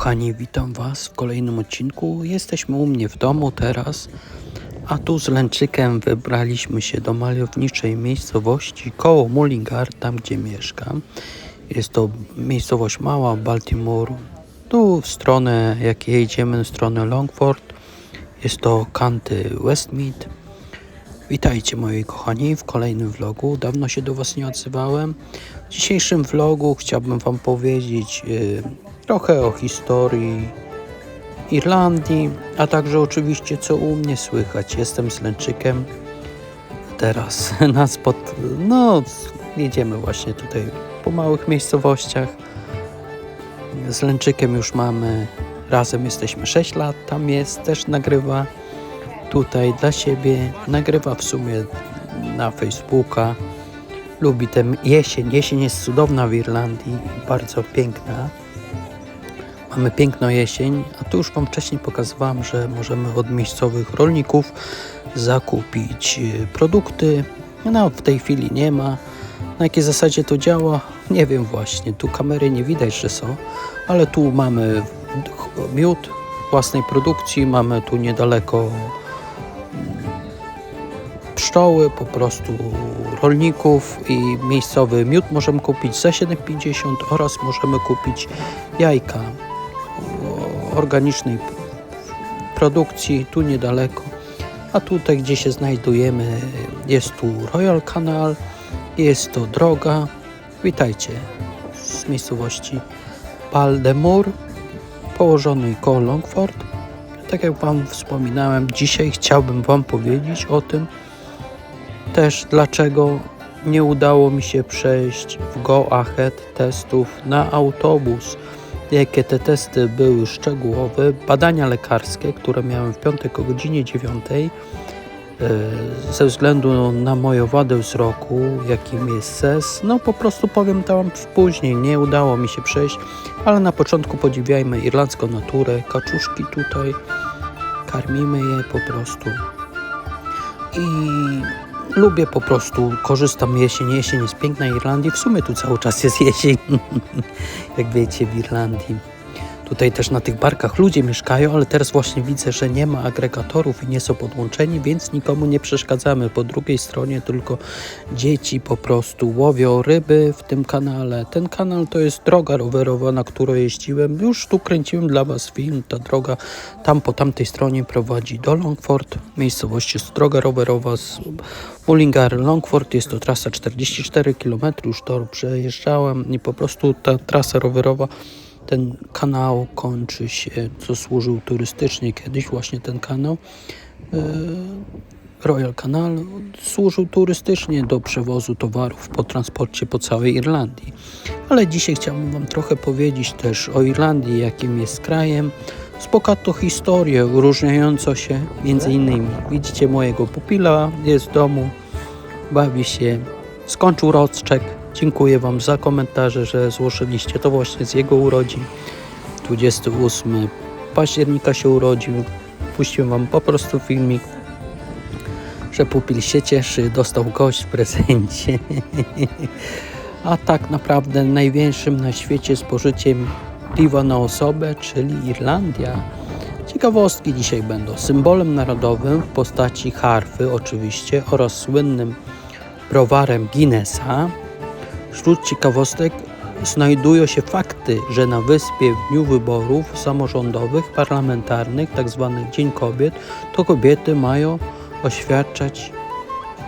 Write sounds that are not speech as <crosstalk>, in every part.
Kochani, witam Was w kolejnym odcinku. Jesteśmy u mnie w domu teraz, a tu z Lęczykiem wybraliśmy się do malowniczej miejscowości koło Mullingar, tam gdzie mieszkam. Jest to miejscowość mała, Baltimore. Tu w stronę, jak jedziemy, w stronę Longford, jest to kanty Westmead. Witajcie moi kochani w kolejnym vlogu. Dawno się do Was nie odzywałem. W dzisiejszym vlogu chciałbym Wam powiedzieć y, trochę o historii Irlandii, a także oczywiście co u mnie słychać. Jestem z Lęczykiem. Teraz <laughs> na spot... No, jedziemy właśnie tutaj po małych miejscowościach. Z Lęczykiem już mamy, razem jesteśmy 6 lat, tam jest, też nagrywa tutaj dla siebie. Nagrywa w sumie na Facebooka. Lubi tę jesień. Jesień jest cudowna w Irlandii, bardzo piękna. Mamy piękną jesień, a tu już Wam wcześniej pokazywałam, że możemy od miejscowych rolników zakupić y, produkty. No, w tej chwili nie ma. Na jakiej zasadzie to działa? Nie wiem właśnie. Tu kamery nie widać, że są, ale tu mamy miód własnej produkcji, mamy tu niedaleko pszczoły, po prostu rolników i miejscowy miód możemy kupić za 7,50 oraz możemy kupić jajka organicznej produkcji tu niedaleko. A tutaj, gdzie się znajdujemy, jest tu Royal Canal, jest to droga. Witajcie z miejscowości Paldemur, położonej koło Longford. Tak jak Wam wspominałem, dzisiaj chciałbym Wam powiedzieć o tym, też dlaczego nie udało mi się przejść w Go Ahead testów na autobus. Jakie te testy były szczegółowe, badania lekarskie, które miałem w piątek o godzinie 9 e, ze względu na moją wadę wzroku, jakim jest SES, no po prostu powiem to Wam później, nie udało mi się przejść, ale na początku podziwiajmy irlandzką naturę, kaczuszki tutaj, karmimy je po prostu i lubię po prostu, korzystam jesień, jesień jest piękna Irlandii, w sumie tu cały czas jest jesień, <laughs> jak wiecie w Irlandii. Tutaj też na tych barkach ludzie mieszkają, ale teraz właśnie widzę, że nie ma agregatorów i nie są podłączeni, więc nikomu nie przeszkadzamy. Po drugiej stronie tylko dzieci po prostu łowią ryby w tym kanale. Ten kanał to jest droga rowerowa, na którą jeździłem. Już tu kręciłem dla Was film. Ta droga tam po tamtej stronie prowadzi do Longford. Miejscowość jest droga rowerowa z Mullingar Longford. Jest to trasa 44 km. Już to przejeżdżałem i po prostu ta trasa rowerowa ten kanał kończy się, co służył turystycznie kiedyś, właśnie ten kanał. E, Royal Canal służył turystycznie do przewozu towarów po transporcie po całej Irlandii. Ale dzisiaj chciałbym Wam trochę powiedzieć też o Irlandii, jakim jest krajem, z bogatą historię, różniącą się między innymi. Widzicie mojego pupila, jest w domu, bawi się, skończył roczek, Dziękuję Wam za komentarze, że złożyliście to właśnie z jego urodzin. 28 października się urodził. Puściłem Wam po prostu filmik, że pupil się cieszy, dostał gość w prezencie. <laughs> A tak naprawdę największym na świecie spożyciem piwa na osobę, czyli Irlandia. Ciekawostki dzisiaj będą symbolem narodowym w postaci harfy oczywiście oraz słynnym browarem Guinnessa, Wśród ciekawostek znajdują się fakty, że na wyspie w dniu wyborów samorządowych, parlamentarnych, tzw. Tak Dzień Kobiet, to kobiety mają oświadczać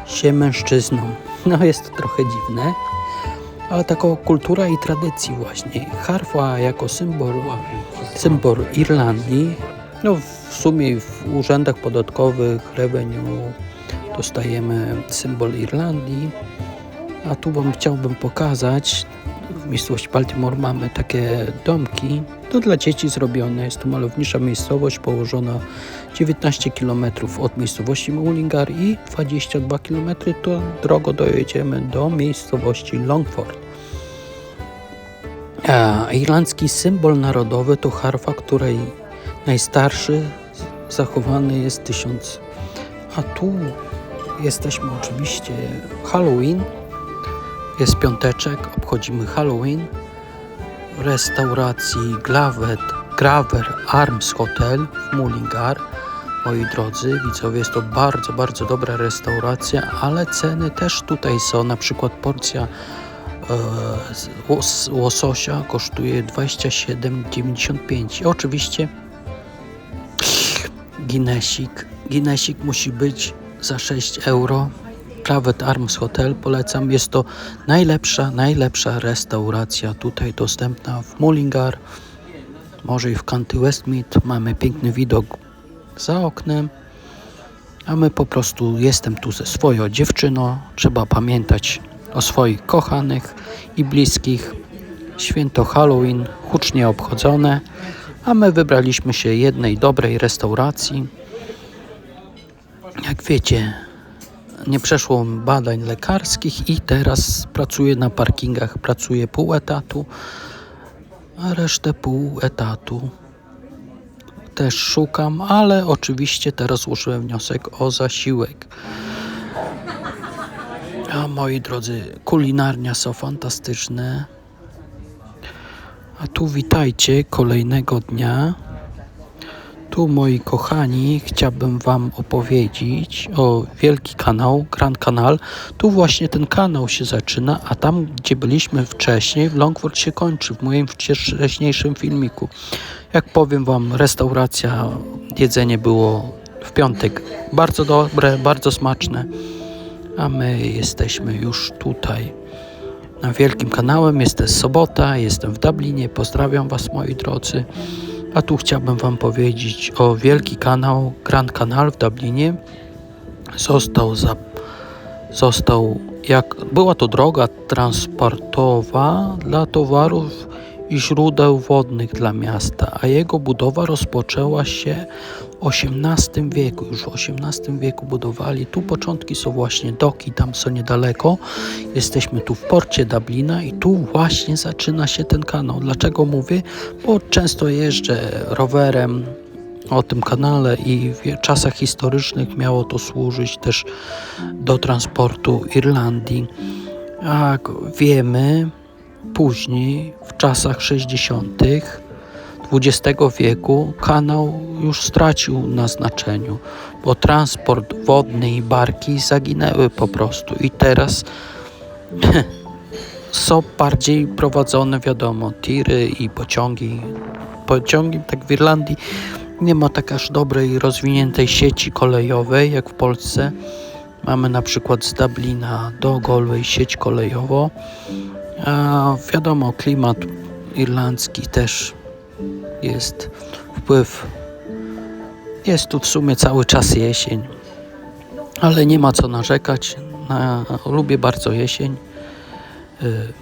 się mężczyznom. <laughs> No jest to trochę dziwne, ale taką kultura i tradycji właśnie. Harfa jako symbol, symbol Irlandii, no w sumie w urzędach podatkowych, revenue dostajemy symbol Irlandii. A tu Wam chciałbym pokazać, w miejscowości Baltimore mamy takie domki, to dla dzieci zrobione. Jest to malownicza miejscowość położona 19 km od miejscowości Mullingar i 22 km to drogo dojedziemy do miejscowości Longford. A irlandzki symbol narodowy to harfa, której najstarszy zachowany jest tysiąc. A tu jesteśmy oczywiście Halloween, jest piąteczek, obchodzimy Halloween. W restauracji Glavet Graver Arms Hotel w Mullingar. Moi drodzy widzowie, jest to bardzo, bardzo dobra restauracja, ale ceny też tutaj są. Na przykład porcja e, łos, łososia kosztuje 27,95. I oczywiście Guinnessik. Guinnessik musi być za 6 euro. Private Arms Hotel polecam. Jest to najlepsza, najlepsza restauracja tutaj dostępna w Mullingar. Może i w County Westmead. Mamy piękny widok za oknem. A my po prostu jestem tu ze swoją dziewczyną. Trzeba pamiętać o swoich kochanych i bliskich. Święto Halloween hucznie obchodzone, a my wybraliśmy się jednej dobrej restauracji. Jak wiecie, nie przeszło badań lekarskich i teraz pracuję na parkingach, pracuję pół etatu, a resztę pół etatu też szukam, ale oczywiście teraz złożyłem wniosek o zasiłek. A moi drodzy, kulinarnia są fantastyczne. A tu witajcie kolejnego dnia. Tu moi kochani, chciałbym Wam opowiedzieć o wielki kanał, Grand Kanal. Tu właśnie ten kanał się zaczyna, a tam gdzie byliśmy wcześniej, w Longford się kończy, w moim wcześniejszym filmiku. Jak powiem Wam, restauracja, jedzenie było w piątek bardzo dobre, bardzo smaczne, a my jesteśmy już tutaj na wielkim kanałem. Jest sobota, jestem w Dublinie. Pozdrawiam Was, moi drodzy. A tu chciałbym Wam powiedzieć o wielki kanał Grand Canal w Dublinie. Został za, został jak była to droga transportowa dla towarów i źródeł wodnych dla miasta, a jego budowa rozpoczęła się XVIII wieku. Już w XVIII wieku budowali. Tu początki są właśnie doki, tam są niedaleko. Jesteśmy tu w porcie Dublina i tu właśnie zaczyna się ten kanał. Dlaczego mówię? Bo często jeżdżę rowerem o tym kanale i w czasach historycznych miało to służyć też do transportu Irlandii. Jak wiemy, Później, w czasach 60. XX wieku, kanał już stracił na znaczeniu, bo transport wodny i barki zaginęły po prostu. I teraz <laughs> są bardziej prowadzone, wiadomo, tiry i pociągi. Pociągi, tak w Irlandii, nie ma tak aż dobrej, rozwiniętej sieci kolejowej jak w Polsce. Mamy na przykład z Dublina do Galway sieć kolejową a wiadomo, klimat irlandzki też jest wpływ. Jest tu w sumie cały czas jesień, ale nie ma co narzekać. Na, lubię bardzo jesień. Y,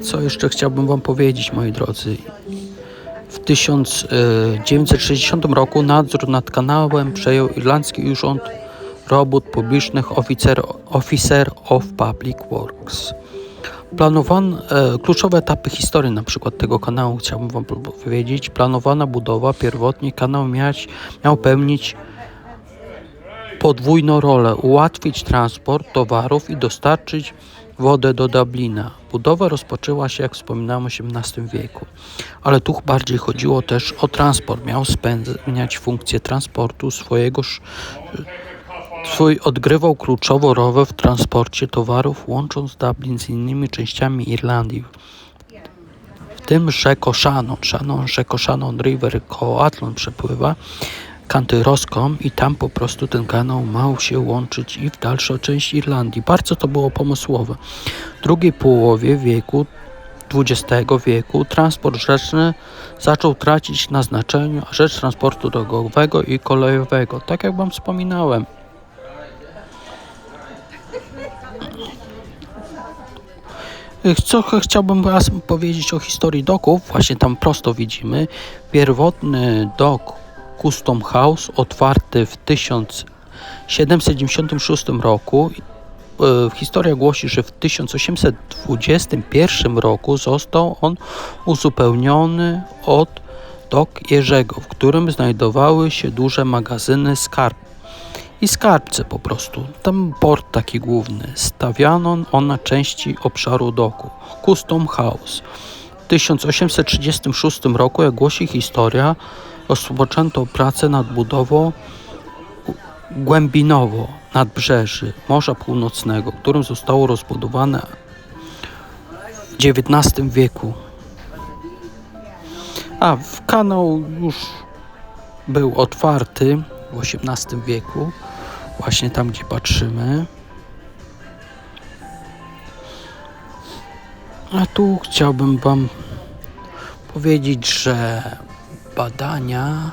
co jeszcze chciałbym Wam powiedzieć, moi drodzy? W 1960 roku nadzór nad kanałem przejął irlandzki urząd robót publicznych Officer, Officer of Public Works. Planowano e, kluczowe etapy historii na przykład tego kanału chciałbym wam powiedzieć. Planowana budowa pierwotnie kanał miał pełnić podwójną rolę ułatwić transport towarów i dostarczyć wodę do Dublina. Budowa rozpoczęła się, jak wspominałem, w XVIII wieku, ale tu bardziej chodziło też o transport. Miał spełniać funkcję transportu swojego Twój odgrywał kluczową rolę w transporcie towarów, łącząc Dublin z innymi częściami Irlandii, w tym rzeką Shannon. Shannon, Shannon River koło Athlone przepływa Kantyroską i tam po prostu ten kanał mał się łączyć i w dalszą część Irlandii. Bardzo to było pomysłowe. W drugiej połowie wieku XX wieku transport rzeczny zaczął tracić na znaczeniu, rzecz transportu drogowego i kolejowego. Tak jak Wam wspominałem, Co chciałbym raz powiedzieć o historii doków, właśnie tam prosto widzimy. Pierwotny dok Custom House otwarty w 1796 roku. E, historia głosi, że w 1821 roku został on uzupełniony od dok Jerzego, w którym znajdowały się duże magazyny skarb i skarbce po prostu. Tam port taki główny. Stawiano on na części obszaru doku. Custom House. 1836 roku, jak głosi historia, rozpoczęto pracę nad budową głębinowo nadbrzeży Morza Północnego, którym zostało rozbudowane w XIX wieku. A w kanał już był otwarty w XVIII wieku, właśnie tam gdzie patrzymy. A tu chciałbym Wam powiedzieć, że badania,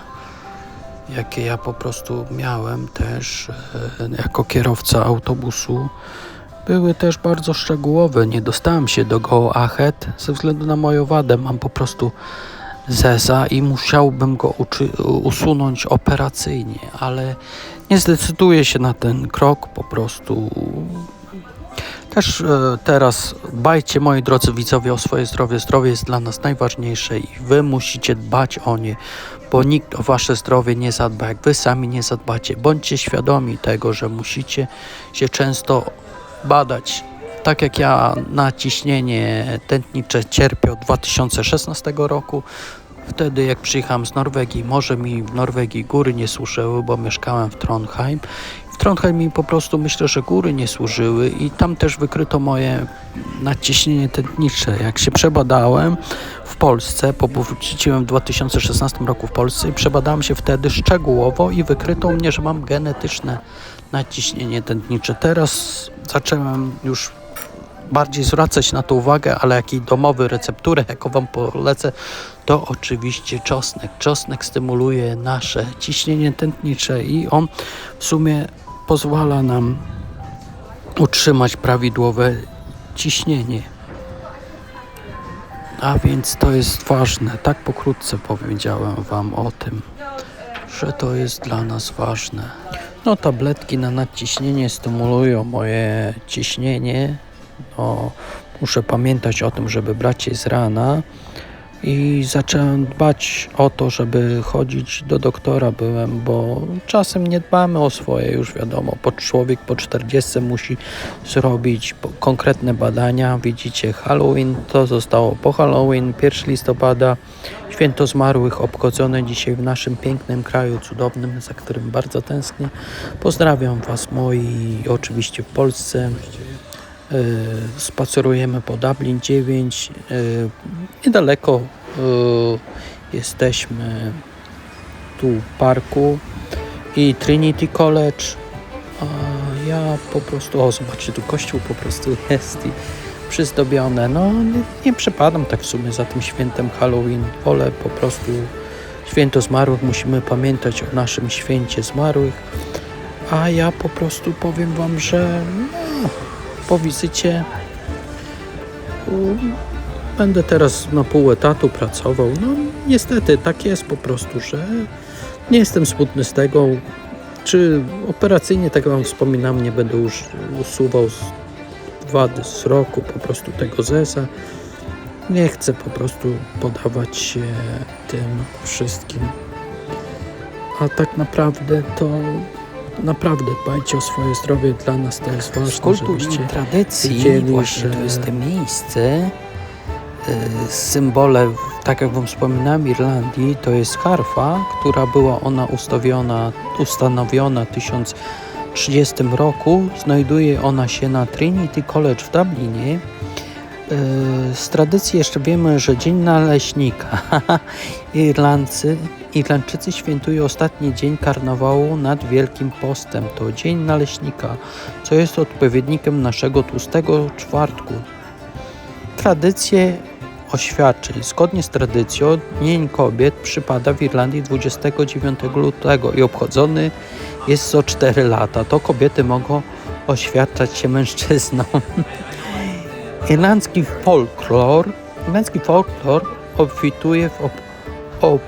jakie ja po prostu miałem też e, jako kierowca autobusu, były też bardzo szczegółowe. Nie dostałem się do Go Ahead ze względu na moją wadę. Mam po prostu zeza i musiałbym go usunąć operacyjnie, ale nie zdecyduję się na ten krok po prostu. Też e, teraz dbajcie, moi drodzy widzowie, o swoje zdrowie. Zdrowie jest dla nas najważniejsze i wy musicie dbać o nie, bo nikt o wasze zdrowie nie zadba, jak wy sami nie zadbacie. Bądźcie świadomi tego, że musicie się często badać. Tak jak ja na ciśnienie tętnicze cierpię od 2016 roku, wtedy jak przyjechałem z Norwegii, może mi w Norwegii góry nie służyły, bo mieszkałem w Trondheim. W Trondheim mi po prostu myślę, że góry nie służyły i tam też wykryto moje nadciśnienie tętnicze. Jak się przebadałem w Polsce, bo wróciłem w 2016 roku w Polsce i przebadałem się wtedy szczegółowo i wykryto mnie, że mam genetyczne nadciśnienie tętnicze. Teraz zacząłem już bardziej zwracać na to uwagę, ale jaki domowy recepturę, jaką Wam polecę, to oczywiście czosnek. Czosnek stymuluje nasze ciśnienie tętnicze i on w sumie pozwala nam utrzymać prawidłowe ciśnienie. A więc to jest ważne. Tak pokrótce powiedziałem Wam o tym, że to jest dla nas ważne. No, tabletki na nadciśnienie stymulują moje ciśnienie. No, muszę pamiętać o tym, żeby brać je z rana. I zacząłem dbać o to, żeby chodzić do doktora byłem, bo czasem nie dbamy o swoje, już wiadomo. Po człowiek po 40 musi zrobić konkretne badania. Widzicie, Halloween to zostało po Halloween, 1 listopada, święto zmarłych obchodzone dzisiaj w naszym pięknym kraju cudownym, za którym bardzo tęsknię. Pozdrawiam Was moi oczywiście w Polsce. Yy, spacerujemy po Dublin 9. Yy, niedaleko yy, jesteśmy tu parku i Trinity College. A ja po prostu, o zobaczcie, tu kościół po prostu <laughs> jest i przyzdobione. No nie, nie przepadam tak w sumie za tym świętem Halloween. Wolę po prostu święto zmarłych. Musimy pamiętać o naszym święcie zmarłych. A ja po prostu powiem Wam, że no, po wizycie będę teraz na pół etatu pracował. No niestety tak jest po prostu, że nie jestem smutny z tego. Czy operacyjnie, tak jak Wam wspominam, nie będę już usuwał z wady z roku po prostu tego zeza. Nie chcę po prostu podawać się tym wszystkim. A tak naprawdę to naprawdę dbajcie o swoje zdrowie. Dla nas to jest ważne, Z kultu żebyście i tradycji właśnie to jest to miejsce. Y, symbole, tak jak Wam wspominałem, Irlandii, to jest harfa, która była ona ustawiona, ustanowiona w 1030 roku. Znajduje ona się na Trinity College w Dublinie. Y, Z tradycji jeszcze wiemy, że Dzień Naleśnika. <laughs> Irlandcy, Irlandczycy świętują ostatni dzień karnawału nad Wielkim Postem. To Dzień Naleśnika, co jest odpowiednikiem naszego tłustego czwartku. Tradycje oświadczeń. Zgodnie z tradycją Dzień Kobiet przypada w Irlandii 29 lutego i obchodzony jest co 4 lata. To kobiety mogą oświadczać się mężczyznom. <laughs> Irlandzki folklor, irlandzki folklor obfituje w op-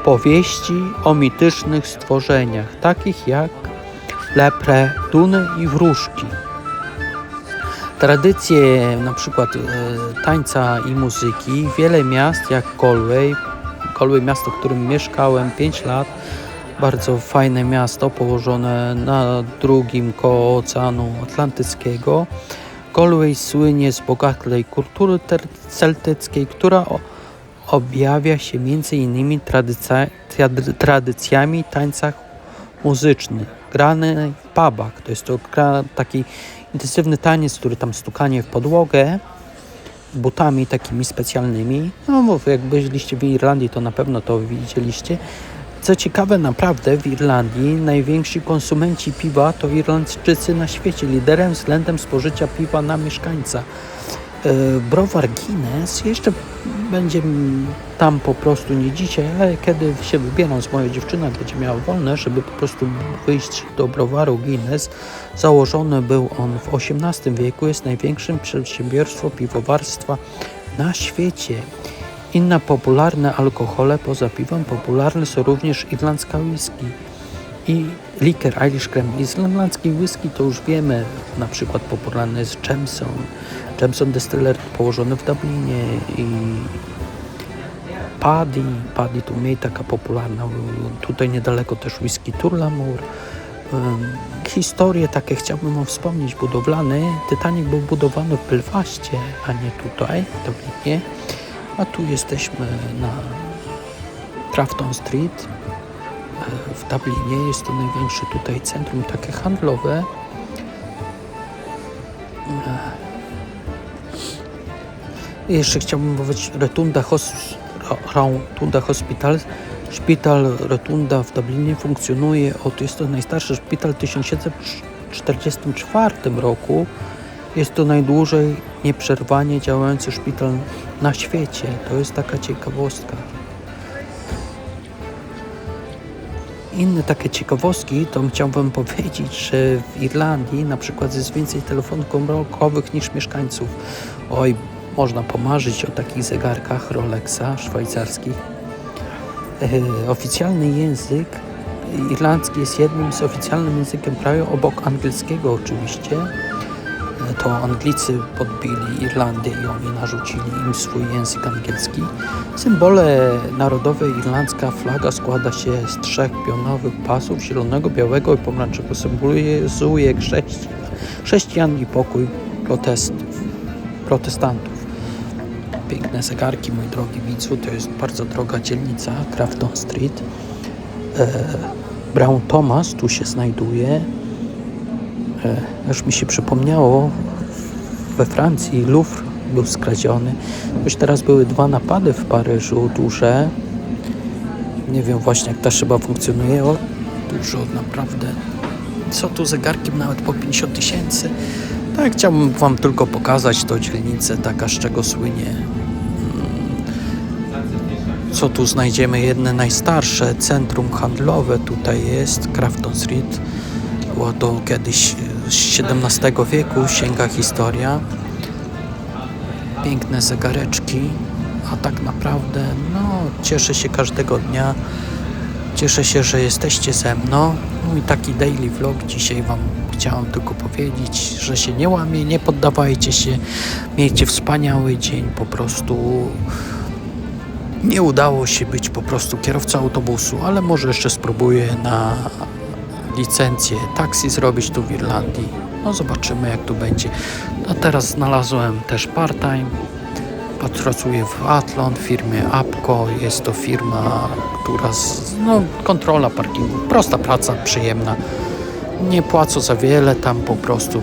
opowieści o mitycznych stworzeniach, takich jak lepre, duny i wróżki. Tradycje na przykład e, tańca i muzyki, wiele miast jak Galway, Galway miasto, w którym mieszkałem 5 lat, bardzo fajne miasto położone na drugim koło Oceanu Atlantyckiego. Galway słynie z bogatej kultury celtyckiej, która objawia się m.in. Tradycja, trady- tradycjami tańcach muzycznych, grane w pubach. To jest to taki intensywny taniec, który tam stukanie w podłogę butami takimi specjalnymi. No mów, jak byliście w Irlandii, to na pewno to widzieliście. Co ciekawe, naprawdę w Irlandii najwięksi konsumenci piwa to Irlandczycy na świecie. Liderem względem spożycia piwa na mieszkańca. E, Browar Guinness jeszcze będzie tam po prostu nie dzisiaj, ale kiedy się wybieram z moją dziewczyną, będzie miała wolne, żeby po prostu wyjść do browaru Guinness. Założony był on w XVIII wieku, jest największym przedsiębiorstwem piwowarstwa na świecie. Inne popularne alkohole poza piwem popularne są również irlandzka whisky i liker Irish Cream. Irlandzki whisky to już wiemy, na przykład popularny jest Jameson, Jameson Distillery położony w Dublinie i Paddy, Paddy to mniej taka popularna, tutaj niedaleko też whisky Turlamur. Historie takie chciałbym wam wspomnieć, budowlane. Titanic był budowany w Belfaście, a nie tutaj, w Dublinie. A tu jesteśmy na Grafton Street w Dublinie. Jest to największe tutaj centrum takie handlowe. I jeszcze chciałbym powiedzieć Rotunda, Hos Rotunda Hospital. Szpital Rotunda w Dublinie funkcjonuje od, jest to najstarszy szpital w 1744 roku. Jest to najdłużej nieprzerwanie działający szpital na świecie. To jest taka ciekawostka. Inne takie ciekawostki, to chciałbym powiedzieć, że w Irlandii na przykład jest więcej telefonów komórkowych niż mieszkańców. Oj, można pomarzyć o takich zegarkach Rolexa szwajcarskich. E, oficjalny język irlandzki jest jednym z oficjalnym językiem kraju, obok angielskiego oczywiście. E, To Anglicy podbili Irlandię i oni narzucili im swój język angielski. Symbole narodowe irlandzka flaga składa się z trzech pionowych pasów, zielonego, białego i pomarańczowego. Symbolizuje chrześcijan, chrześcijan i pokój protestów, protestantów. Piękne zegarki, mój drogi widzu, to jest bardzo droga dzielnica, Grafton Street. E, Brown Thomas tu się znajduje. E, już mi się przypomniało, we Francji Louvre był skradziony. Już teraz były dwa napady w Paryżu duże. Nie wiem właśnie jak ta szyba funkcjonuje. O, dużo naprawdę. Co tu zegarkiem nawet po 50 tysięcy. Tak, chciałbym Wam tylko pokazać tą dzielnicę, taka z czego słynie. Mm, Co tu znajdziemy? Jedne najstarsze centrum handlowe tutaj jest, Grafton Street. Było to kiedyś z XVII wieku, sięga historia. Piękne zegareczki, a tak naprawdę, no, cieszę się każdego dnia. Cieszę się, że jesteście ze mną. No i taki daily vlog dzisiaj Wam chciałem tylko powiedzieć, że się nie łamie, nie poddawajcie się. Miejcie wspaniały dzień, po prostu nie udało się być po prostu kierowcą autobusu, ale może jeszcze spróbuję na licencję taksi zrobić tu w Irlandii. No zobaczymy jak tu będzie. A teraz znalazłem też part-time. Pracuję w Athlon, w firmie Apco. Jest to firma, która, z, no, kontrola parkingu. Prosta praca, przyjemna. Nie płacę za wiele, tam po prostu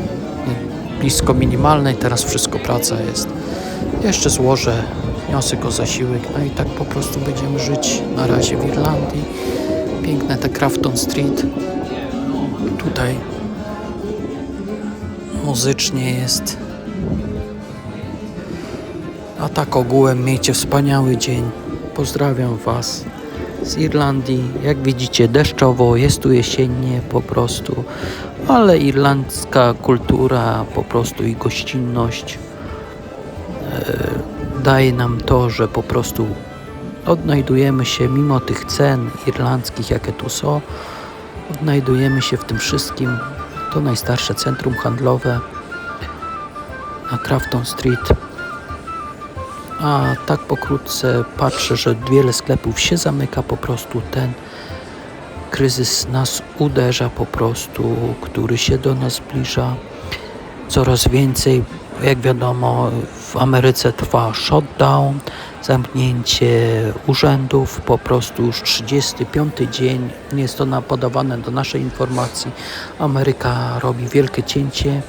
blisko minimalnej. Teraz wszystko praca jest. Jeszcze złożę wniosek o zasiłek, no i tak po prostu będziemy żyć na razie w Irlandii. Piękne te Grafton Street. Tutaj muzycznie jest. A tak ogółem miejcie wspaniały dzień. Pozdrawiam Was z Irlandii. Jak widzicie deszczowo, jest tu jesiennie po prostu, ale irlandzka kultura po prostu i gościnność e, daje nam to, że po prostu odnajdujemy się mimo tych cen irlandzkich, jakie tu są, odnajdujemy się w tym wszystkim. To najstarsze centrum handlowe na Crafton Street. A tak pokrótce patrzę, że wiele sklepów się zamyka, po prostu ten kryzys nas uderza po prostu, który się do nas zbliża. Coraz więcej, jak wiadomo, w Ameryce trwa shutdown, zamknięcie urzędów, po prostu już 35 dzień. Jest to podawane do naszej informacji. Ameryka robi wielkie cięcie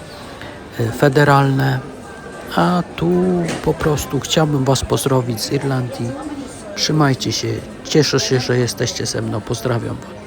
e, federalne, a tu po prostu chciałbym Was pozdrowić z Irlandii. Trzymajcie się, cieszę się, że jesteście ze mną. Pozdrawiam Was.